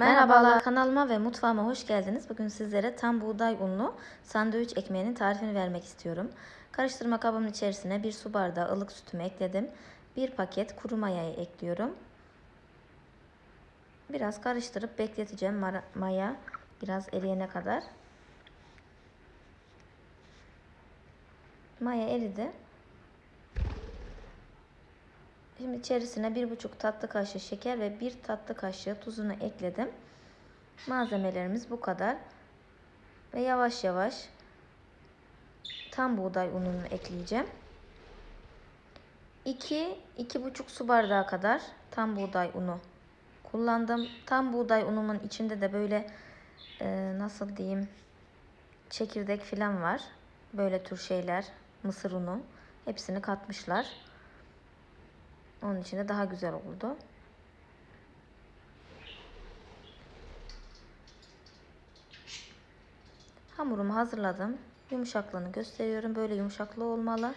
Merhabalar kanalıma ve mutfağıma hoş geldiniz. Bugün sizlere tam buğday unlu sandviç ekmeğinin tarifini vermek istiyorum. Karıştırma kabımın içerisine bir su bardağı ılık sütümü ekledim. Bir paket kuru mayayı ekliyorum. Biraz karıştırıp bekleteceğim maya biraz eriyene kadar. Maya eridi. Şimdi içerisine bir buçuk tatlı kaşığı şeker ve bir tatlı kaşığı tuzunu ekledim. Malzemelerimiz bu kadar. Ve yavaş yavaş tam buğday ununu ekleyeceğim. 2 2,5 su bardağı kadar tam buğday unu kullandım. Tam buğday unumun içinde de böyle e, nasıl diyeyim çekirdek filan var. Böyle tür şeyler, mısır unu hepsini katmışlar. Onun için de daha güzel oldu. Hamurumu hazırladım. Yumuşaklığını gösteriyorum. Böyle yumuşaklığı olmalı.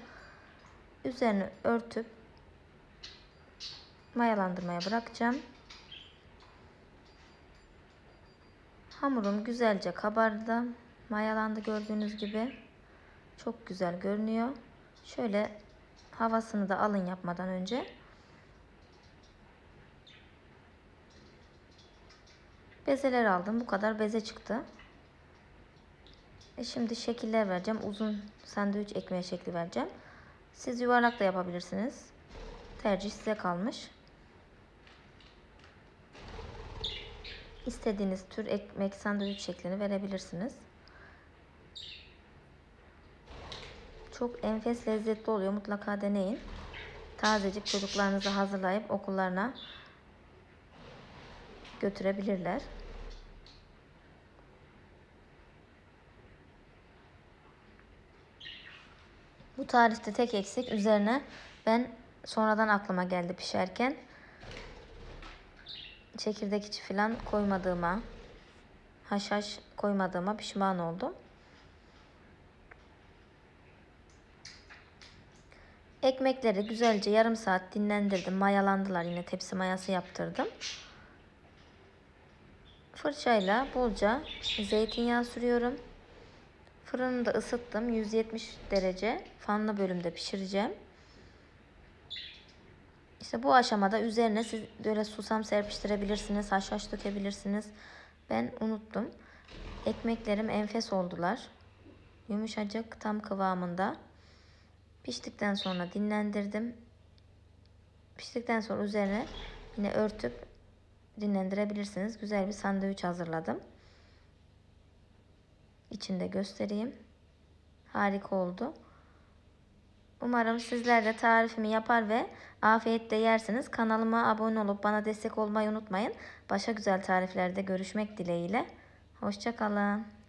Üzerini örtüp mayalandırmaya bırakacağım. Hamurum güzelce kabardı. Mayalandı gördüğünüz gibi. Çok güzel görünüyor. Şöyle havasını da alın yapmadan önce. Bezeler aldım. Bu kadar beze çıktı. E şimdi şekiller vereceğim. Uzun sandviç ekmeği şekli vereceğim. Siz yuvarlak da yapabilirsiniz. Tercih size kalmış. İstediğiniz tür ekmek sandviç şeklini verebilirsiniz. Çok enfes lezzetli oluyor. Mutlaka deneyin. Tazecik çocuklarınızı hazırlayıp okullarına götürebilirler. Bu tarifte tek eksik üzerine ben sonradan aklıma geldi pişerken çekirdek içi falan koymadığıma haşhaş koymadığıma pişman oldum. Ekmekleri güzelce yarım saat dinlendirdim. Mayalandılar yine tepsi mayası yaptırdım. Fırçayla bolca zeytinyağı sürüyorum. Fırını da ısıttım. 170 derece fanlı bölümde pişireceğim. İşte bu aşamada üzerine siz böyle susam serpiştirebilirsiniz. Haşhaş dökebilirsiniz. Ben unuttum. Ekmeklerim enfes oldular. Yumuşacık tam kıvamında. Piştikten sonra dinlendirdim. Piştikten sonra üzerine yine örtüp dinlendirebilirsiniz. Güzel bir sandviç hazırladım. İçinde göstereyim. Harika oldu. Umarım sizler de tarifimi yapar ve afiyetle yersiniz. Kanalıma abone olup bana destek olmayı unutmayın. Başka güzel tariflerde görüşmek dileğiyle. Hoşçakalın.